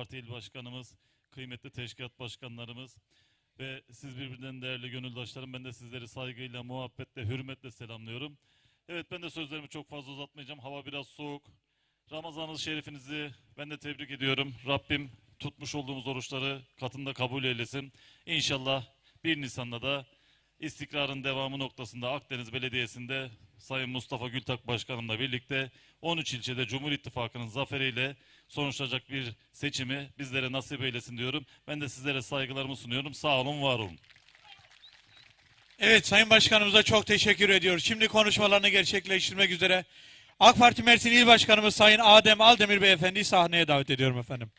Parti İl Başkanımız, kıymetli teşkilat başkanlarımız ve siz birbirinden değerli gönüldaşlarım. Ben de sizleri saygıyla, muhabbetle, hürmetle selamlıyorum. Evet ben de sözlerimi çok fazla uzatmayacağım. Hava biraz soğuk. Ramazan-ı Şerifinizi ben de tebrik ediyorum. Rabbim tutmuş olduğumuz oruçları katında kabul eylesin. İnşallah 1 Nisan'da da istikrarın devamı noktasında Akdeniz Belediyesi'nde Sayın Mustafa Gültak Başkanımla birlikte 13 ilçede Cumhur İttifakı'nın zaferiyle sonuçlanacak bir seçimi bizlere nasip eylesin diyorum. Ben de sizlere saygılarımı sunuyorum. Sağ olun, var olun. Evet Sayın Başkanımıza çok teşekkür ediyoruz. Şimdi konuşmalarını gerçekleştirmek üzere AK Parti Mersin İl Başkanımız Sayın Adem Aldemir Beyefendi sahneye davet ediyorum efendim.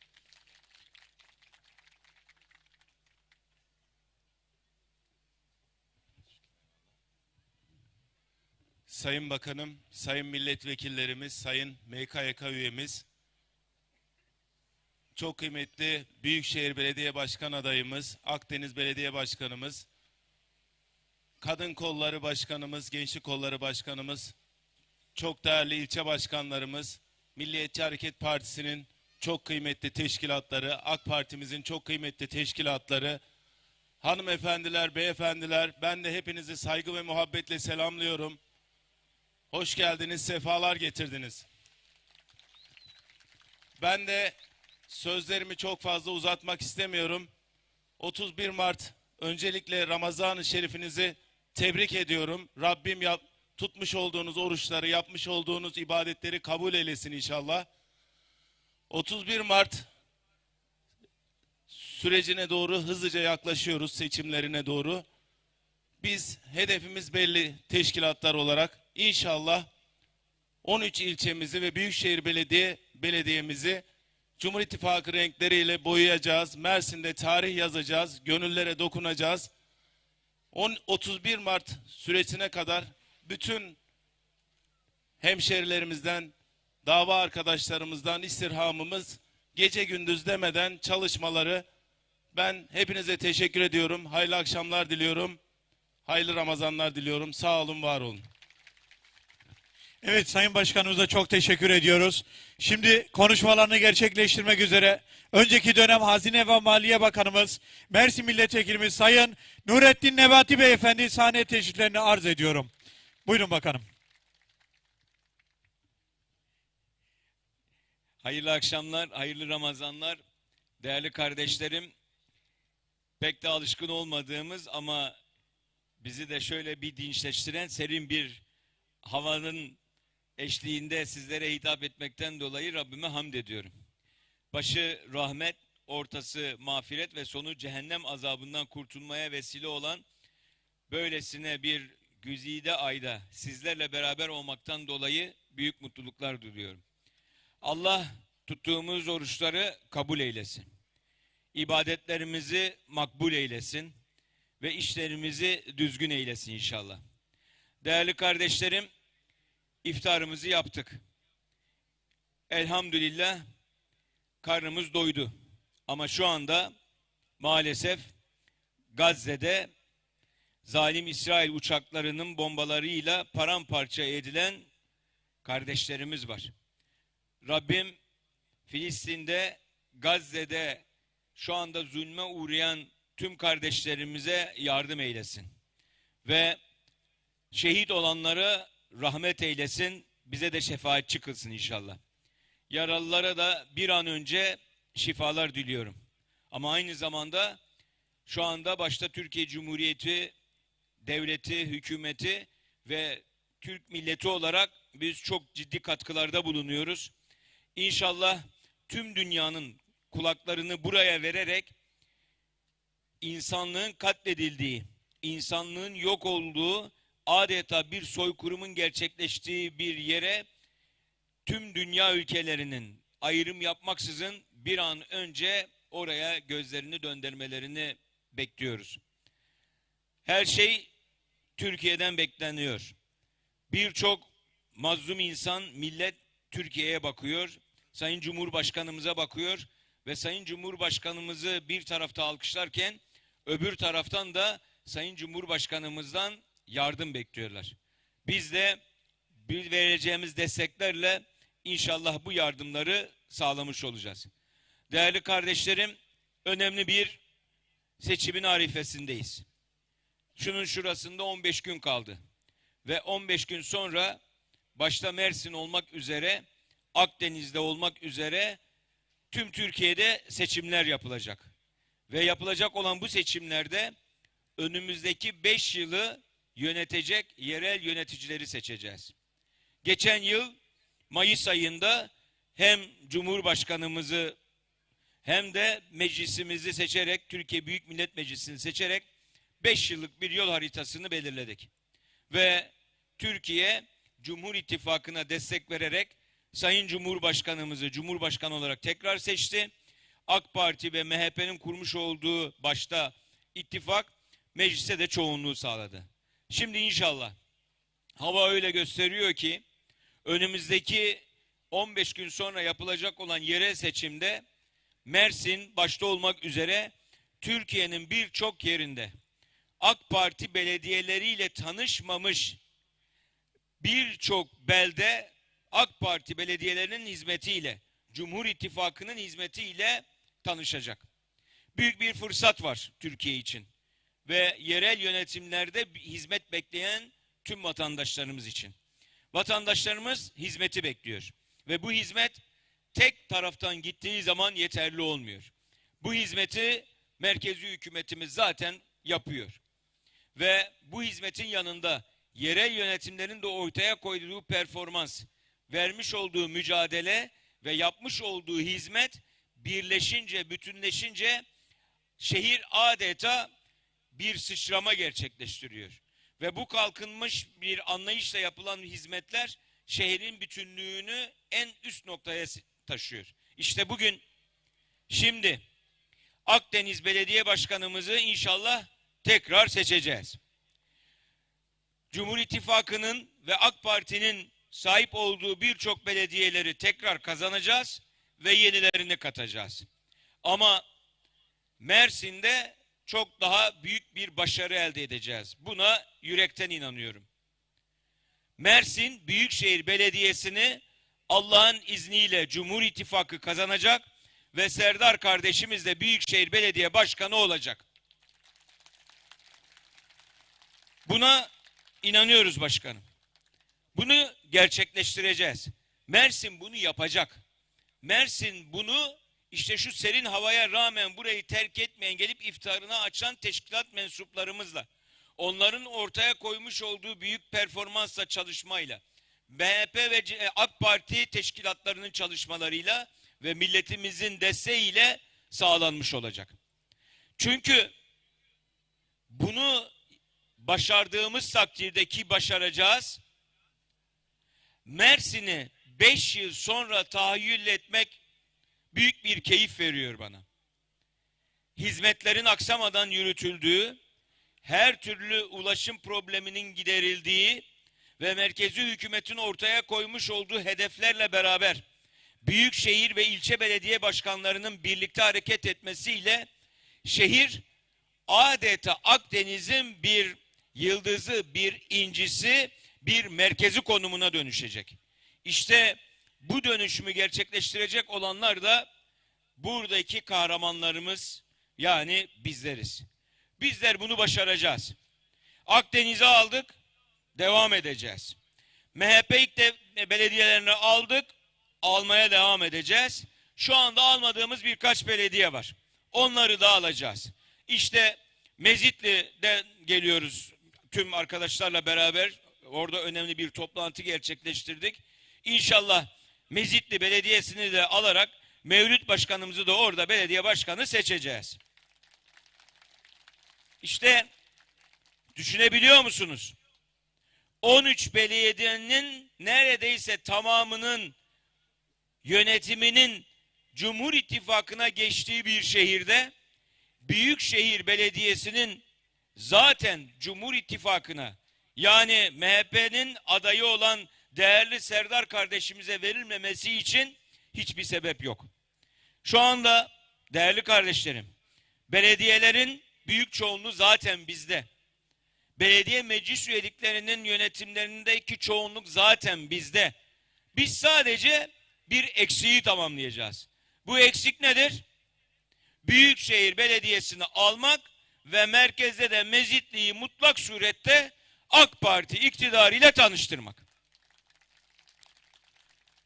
Sayın Bakanım, Sayın Milletvekillerimiz, Sayın MKYK üyemiz, çok kıymetli Büyükşehir Belediye Başkan adayımız, Akdeniz Belediye Başkanımız, Kadın Kolları Başkanımız, Gençlik Kolları Başkanımız, çok değerli ilçe başkanlarımız, Milliyetçi Hareket Partisi'nin çok kıymetli teşkilatları, AK Parti'mizin çok kıymetli teşkilatları, hanımefendiler, beyefendiler, ben de hepinizi saygı ve muhabbetle selamlıyorum. Hoş geldiniz, sefalar getirdiniz. Ben de sözlerimi çok fazla uzatmak istemiyorum. 31 Mart öncelikle Ramazan-ı Şerifinizi tebrik ediyorum. Rabbim yap, tutmuş olduğunuz oruçları, yapmış olduğunuz ibadetleri kabul eylesin inşallah. 31 Mart sürecine doğru hızlıca yaklaşıyoruz seçimlerine doğru. Biz hedefimiz belli teşkilatlar olarak inşallah 13 ilçemizi ve Büyükşehir Belediye Belediyemizi Cumhur İttifakı renkleriyle boyayacağız. Mersin'de tarih yazacağız. Gönüllere dokunacağız. 10, 31 Mart süresine kadar bütün hemşerilerimizden, dava arkadaşlarımızdan istirhamımız gece gündüz demeden çalışmaları ben hepinize teşekkür ediyorum. Hayırlı akşamlar diliyorum. Hayırlı Ramazanlar diliyorum. Sağ olun, var olun. Evet Sayın Başkanımıza çok teşekkür ediyoruz. Şimdi konuşmalarını gerçekleştirmek üzere önceki dönem Hazine ve Maliye Bakanımız Mersin Milletvekilimiz Sayın Nurettin Nebati Beyefendi sahne teşriflerini arz ediyorum. Buyurun bakanım. Hayırlı akşamlar, hayırlı Ramazanlar. Değerli kardeşlerim, pek de alışkın olmadığımız ama bizi de şöyle bir dinçleştiren serin bir havanın eşliğinde sizlere hitap etmekten dolayı Rabbime hamd ediyorum. Başı rahmet, ortası mağfiret ve sonu cehennem azabından kurtulmaya vesile olan böylesine bir güzide ayda sizlerle beraber olmaktan dolayı büyük mutluluklar duyuyorum. Allah tuttuğumuz oruçları kabul eylesin. İbadetlerimizi makbul eylesin ve işlerimizi düzgün eylesin inşallah. Değerli kardeşlerim, iftarımızı yaptık. Elhamdülillah karnımız doydu. Ama şu anda maalesef Gazze'de zalim İsrail uçaklarının bombalarıyla paramparça edilen kardeşlerimiz var. Rabbim Filistin'de, Gazze'de şu anda zulme uğrayan tüm kardeşlerimize yardım eylesin. Ve şehit olanları rahmet eylesin, bize de şefaatçi kılsın inşallah. Yaralılara da bir an önce şifalar diliyorum. Ama aynı zamanda şu anda başta Türkiye Cumhuriyeti devleti, hükümeti ve Türk milleti olarak biz çok ciddi katkılarda bulunuyoruz. İnşallah tüm dünyanın kulaklarını buraya vererek insanlığın katledildiği, insanlığın yok olduğu adeta bir soykırımın gerçekleştiği bir yere tüm dünya ülkelerinin ayrım yapmaksızın bir an önce oraya gözlerini döndürmelerini bekliyoruz. Her şey Türkiye'den bekleniyor. Birçok mazlum insan, millet Türkiye'ye bakıyor. Sayın Cumhurbaşkanımıza bakıyor ve Sayın Cumhurbaşkanımızı bir tarafta alkışlarken öbür taraftan da Sayın Cumhurbaşkanımızdan yardım bekliyorlar. Biz de bir vereceğimiz desteklerle inşallah bu yardımları sağlamış olacağız. değerli kardeşlerim önemli bir seçimin arifesindeyiz. Şunun şurasında 15 gün kaldı. Ve 15 gün sonra başta Mersin olmak üzere Akdeniz'de olmak üzere tüm Türkiye'de seçimler yapılacak. Ve yapılacak olan bu seçimlerde önümüzdeki 5 yılı yönetecek yerel yöneticileri seçeceğiz. Geçen yıl Mayıs ayında hem Cumhurbaşkanımızı hem de meclisimizi seçerek, Türkiye Büyük Millet Meclisi'ni seçerek 5 yıllık bir yol haritasını belirledik. Ve Türkiye Cumhur İttifakı'na destek vererek Sayın Cumhurbaşkanımızı Cumhurbaşkanı olarak tekrar seçti. AK Parti ve MHP'nin kurmuş olduğu başta ittifak mecliste de çoğunluğu sağladı. Şimdi inşallah hava öyle gösteriyor ki önümüzdeki 15 gün sonra yapılacak olan yerel seçimde Mersin başta olmak üzere Türkiye'nin birçok yerinde AK Parti belediyeleriyle tanışmamış birçok belde AK Parti belediyelerinin hizmetiyle, Cumhur İttifakı'nın hizmetiyle tanışacak. Büyük bir fırsat var Türkiye için ve yerel yönetimlerde hizmet bekleyen tüm vatandaşlarımız için. Vatandaşlarımız hizmeti bekliyor ve bu hizmet tek taraftan gittiği zaman yeterli olmuyor. Bu hizmeti merkezi hükümetimiz zaten yapıyor. Ve bu hizmetin yanında yerel yönetimlerin de ortaya koyduğu performans, vermiş olduğu mücadele ve yapmış olduğu hizmet birleşince, bütünleşince şehir adeta bir sıçrama gerçekleştiriyor. Ve bu kalkınmış bir anlayışla yapılan hizmetler şehrin bütünlüğünü en üst noktaya taşıyor. İşte bugün şimdi Akdeniz Belediye Başkanımızı inşallah tekrar seçeceğiz. Cumhur İttifakı'nın ve AK Parti'nin sahip olduğu birçok belediyeleri tekrar kazanacağız ve yenilerini katacağız. Ama Mersin'de çok daha büyük bir başarı elde edeceğiz. Buna yürekten inanıyorum. Mersin Büyükşehir Belediyesi'ni Allah'ın izniyle Cumhur İttifakı kazanacak ve Serdar kardeşimiz de Büyükşehir Belediye Başkanı olacak. Buna inanıyoruz başkanım. Bunu gerçekleştireceğiz. Mersin bunu yapacak. Mersin bunu işte şu serin havaya rağmen burayı terk etmeyen gelip iftarını açan teşkilat mensuplarımızla onların ortaya koymuş olduğu büyük performansla çalışmayla MHP ve C- AK Parti teşkilatlarının çalışmalarıyla ve milletimizin desteğiyle sağlanmış olacak. Çünkü bunu başardığımız takdirde başaracağız. Mersin'i 5 yıl sonra tahayyül etmek büyük bir keyif veriyor bana. Hizmetlerin aksamadan yürütüldüğü, her türlü ulaşım probleminin giderildiği ve merkezi hükümetin ortaya koymuş olduğu hedeflerle beraber büyükşehir ve ilçe belediye başkanlarının birlikte hareket etmesiyle şehir adeta Akdeniz'in bir yıldızı, bir incisi, bir merkezi konumuna dönüşecek. İşte bu dönüşümü gerçekleştirecek olanlar da buradaki kahramanlarımız yani bizleriz. Bizler bunu başaracağız. Akdeniz'i aldık, devam edeceğiz. MHP ilk de belediyelerini aldık, almaya devam edeceğiz. Şu anda almadığımız birkaç belediye var. Onları da alacağız. İşte Mezitli'den geliyoruz tüm arkadaşlarla beraber. Orada önemli bir toplantı gerçekleştirdik. İnşallah Mezitli Belediyesi'ni de alarak Mevlüt Başkanımızı da orada belediye başkanı seçeceğiz. İşte düşünebiliyor musunuz? 13 belediyenin neredeyse tamamının yönetiminin Cumhur İttifakı'na geçtiği bir şehirde Büyükşehir Belediyesi'nin zaten Cumhur İttifakı'na yani MHP'nin adayı olan değerli Serdar kardeşimize verilmemesi için hiçbir sebep yok. Şu anda değerli kardeşlerim, belediyelerin büyük çoğunluğu zaten bizde. Belediye meclis üyeliklerinin yönetimlerindeki çoğunluk zaten bizde. Biz sadece bir eksiği tamamlayacağız. Bu eksik nedir? Büyükşehir Belediyesi'ni almak ve merkezde de Mezitli'yi mutlak surette AK Parti iktidarıyla tanıştırmak.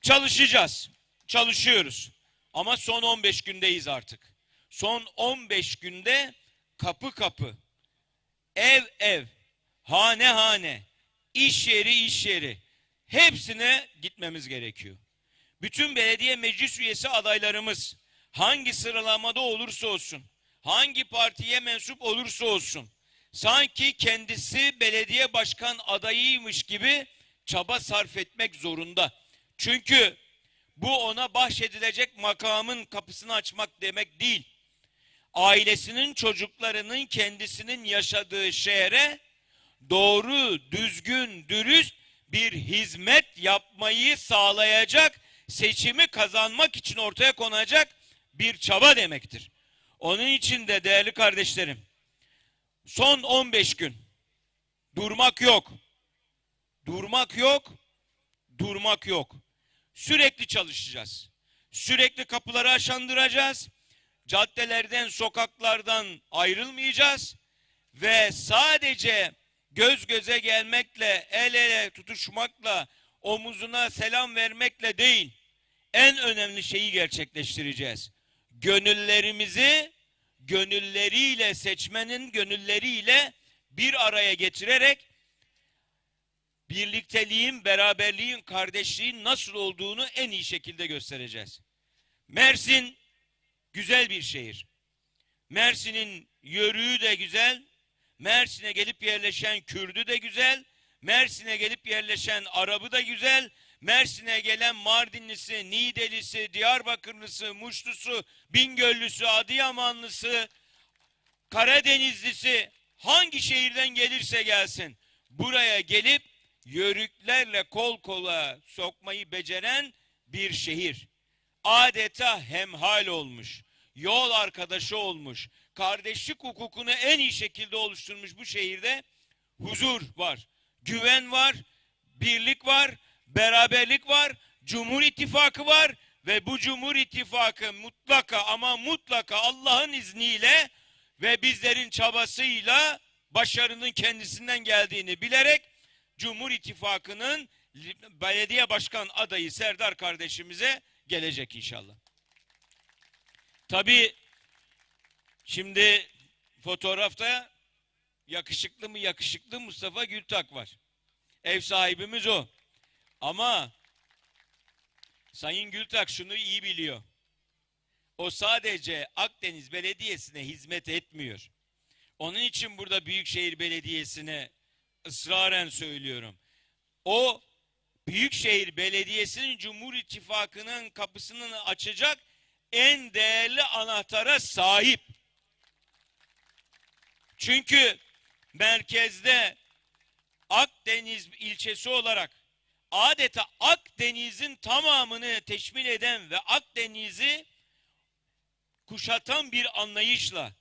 Çalışacağız. Çalışıyoruz. Ama son 15 gündeyiz artık. Son 15 günde kapı kapı, ev ev, hane hane, iş yeri iş yeri hepsine gitmemiz gerekiyor. Bütün belediye meclis üyesi adaylarımız hangi sıralamada olursa olsun, hangi partiye mensup olursa olsun, sanki kendisi belediye başkan adayıymış gibi çaba sarf etmek zorunda. Çünkü bu ona bahşedilecek makamın kapısını açmak demek değil. Ailesinin çocuklarının kendisinin yaşadığı şehre doğru, düzgün, dürüst bir hizmet yapmayı sağlayacak, seçimi kazanmak için ortaya konacak bir çaba demektir. Onun için de değerli kardeşlerim, son 15 gün durmak yok. Durmak yok, durmak yok. Sürekli çalışacağız. Sürekli kapıları aşandıracağız. Caddelerden, sokaklardan ayrılmayacağız ve sadece göz göze gelmekle, el ele tutuşmakla, omuzuna selam vermekle değil, en önemli şeyi gerçekleştireceğiz. Gönüllerimizi gönülleriyle seçmenin gönülleriyle bir araya getirerek birlikteliğin, beraberliğin, kardeşliğin nasıl olduğunu en iyi şekilde göstereceğiz. Mersin güzel bir şehir. Mersin'in yörüğü de güzel, Mersin'e gelip yerleşen Kürdü de güzel, Mersin'e gelip yerleşen Arabı da güzel, Mersin'e gelen Mardinlisi, Niğdelisi, Diyarbakırlısı, Muşlusu, Bingöllüsü, Adıyamanlısı, Karadenizlisi hangi şehirden gelirse gelsin buraya gelip yörüklerle kol kola sokmayı beceren bir şehir. Adeta hemhal olmuş, yol arkadaşı olmuş, kardeşlik hukukunu en iyi şekilde oluşturmuş bu şehirde huzur var, güven var, birlik var, beraberlik var, Cumhur İttifakı var ve bu Cumhur İttifakı mutlaka ama mutlaka Allah'ın izniyle ve bizlerin çabasıyla başarının kendisinden geldiğini bilerek Cumhur İttifakı'nın belediye başkan adayı Serdar kardeşimize gelecek inşallah. Tabii şimdi fotoğrafta yakışıklı mı yakışıklı Mustafa Gültak var. Ev sahibimiz o. Ama Sayın Gültak şunu iyi biliyor. O sadece Akdeniz Belediyesi'ne hizmet etmiyor. Onun için burada Büyükşehir Belediyesi'ne ısraren söylüyorum. O Büyükşehir Belediyesi'nin Cumhur İttifakı'nın kapısını açacak en değerli anahtara sahip. Çünkü merkezde Akdeniz ilçesi olarak adeta Akdeniz'in tamamını teşmil eden ve Akdeniz'i kuşatan bir anlayışla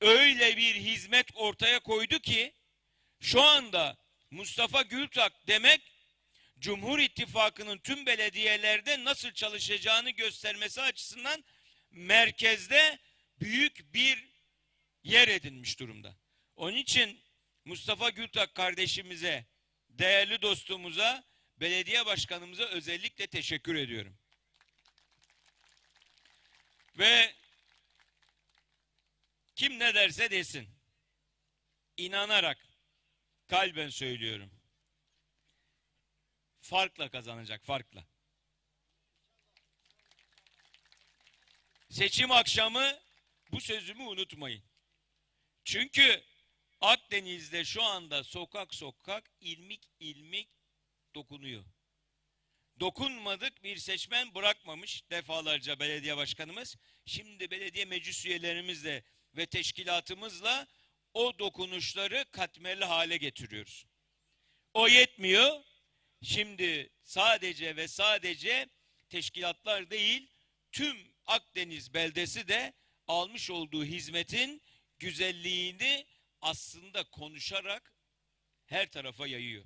öyle bir hizmet ortaya koydu ki şu anda Mustafa Gültak demek Cumhur İttifakı'nın tüm belediyelerde nasıl çalışacağını göstermesi açısından merkezde büyük bir yer edinmiş durumda. Onun için Mustafa Gültak kardeşimize, değerli dostumuza, belediye başkanımıza özellikle teşekkür ediyorum. Ve kim ne derse desin. inanarak kalben söylüyorum. Farkla kazanacak, farkla. Seçim akşamı bu sözümü unutmayın. Çünkü Akdeniz'de şu anda sokak sokak ilmik ilmik dokunuyor. Dokunmadık bir seçmen bırakmamış defalarca belediye başkanımız. Şimdi belediye meclis üyelerimizle ve teşkilatımızla o dokunuşları katmerli hale getiriyoruz. O yetmiyor. Şimdi sadece ve sadece teşkilatlar değil tüm Akdeniz beldesi de almış olduğu hizmetin güzelliğini aslında konuşarak her tarafa yayıyor.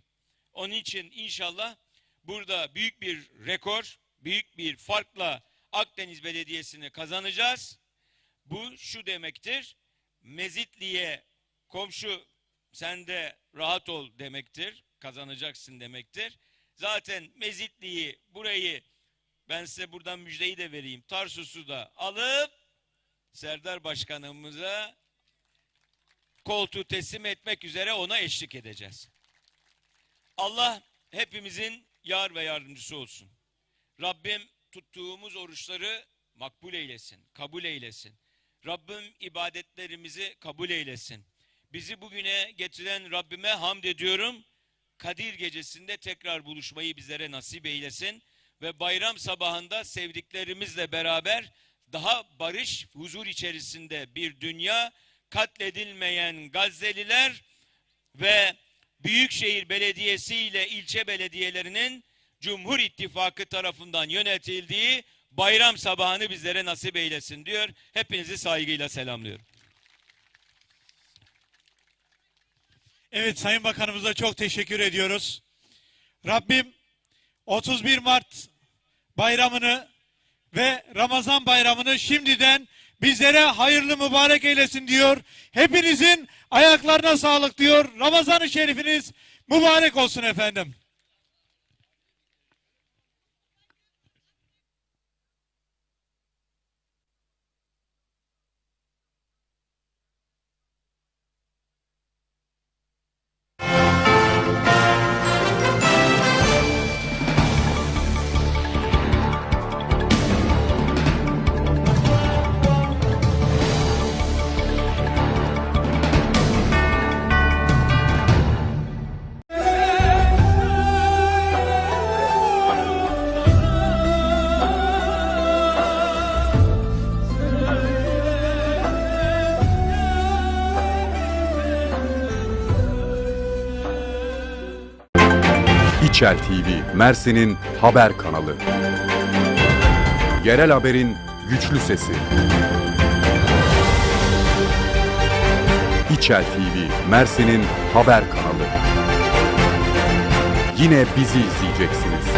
Onun için inşallah burada büyük bir rekor, büyük bir farkla Akdeniz Belediyesi'ni kazanacağız. Bu şu demektir. Mezitli'ye komşu sen de rahat ol demektir. Kazanacaksın demektir. Zaten Mezitli'yi burayı ben size buradan müjdeyi de vereyim. Tarsus'u da alıp Serdar Başkanımıza koltuğu teslim etmek üzere ona eşlik edeceğiz. Allah hepimizin yar ve yardımcısı olsun. Rabbim tuttuğumuz oruçları makbul eylesin, kabul eylesin. Rabbim ibadetlerimizi kabul eylesin. Bizi bugüne getiren Rabbime hamd ediyorum. Kadir gecesinde tekrar buluşmayı bizlere nasip eylesin ve bayram sabahında sevdiklerimizle beraber daha barış, huzur içerisinde bir dünya, katledilmeyen Gazze'liler ve Büyükşehir Belediyesi ile ilçe belediyelerinin Cumhur İttifakı tarafından yönetildiği bayram sabahını bizlere nasip eylesin diyor. Hepinizi saygıyla selamlıyorum. Evet Sayın Bakanımıza çok teşekkür ediyoruz. Rabbim 31 Mart bayramını ve Ramazan bayramını şimdiden bizlere hayırlı mübarek eylesin diyor. Hepinizin ayaklarına sağlık diyor. Ramazan-ı Şerifiniz mübarek olsun efendim. İçel TV, Mersin'in haber kanalı. Yerel haberin güçlü sesi. İçel TV, Mersin'in haber kanalı. Yine bizi izleyeceksiniz.